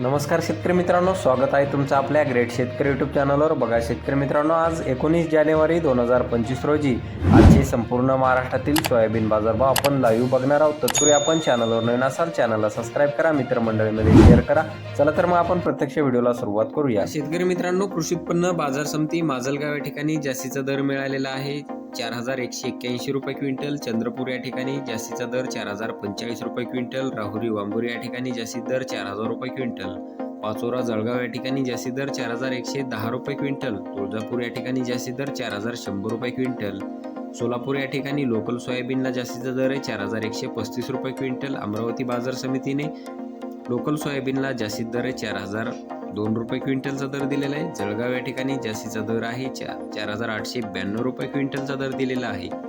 नमस्कार शेतकरी मित्रांनो स्वागत आहे तुमचं आपल्या ग्रेट शेतकरी यूट्यूब चॅनलवर बघा शेतकरी मित्रांनो आज एकोणीस जानेवारी दोन हजार पंचवीस रोजी आजचे संपूर्ण महाराष्ट्रातील सोयाबीन बाजारभाव आपण लाईव्ह बघणार आहोत. तत्पूर्वी आपण चॅनलवर नवीन असाल चॅनलला सबस्क्राईब करा मित्रमंडळीमध्ये शेअर करा. चला तर मग आपण प्रत्यक्ष व्हिडिओला सुरुवात करूया. शेतकरी मित्रांनो कृषी उत्पन्न बाजार समिती माजलगाव या ठिकाणी जास्तीचा दर मिळालेला आहे. चार हजार एकशे एक्क्याऐंशी रुपये क्विंटल चंद्रपूर या ठिकाणी जास्तीचा दर चार हजार पंचेचाळीस रुपये क्विंटल राहुरी वांबोरी या ठिकाणी जास्तीत दर चार हजार रुपये क्विंटल. पाचोरा जळगाव या ठिकाणी जास्तीत दर चार हजार एकशे दहा रुपये क्विंटल. तुळजापूर या ठिकाणी जास्तीत दर चार हजार शंभर रुपये क्विंटल. सोलापूर या ठिकाणी लोकल सोयाबीनला जास्तीचा दर आहे चार हजार एकशे पस्तीस रुपये क्विंटल. अमरावती बाजार समितीने लोकल सोयाबीनला जास्तीत दर आहे चार हजार दोन रुपये क्विंटलचा दर दिलेला आहे. जळगाव या ठिकाणी जास्तीचा दर आहे. चार चार हजार आठशे ब्याण्णव रुपये क्विंटलचा दर दिलेला आहे.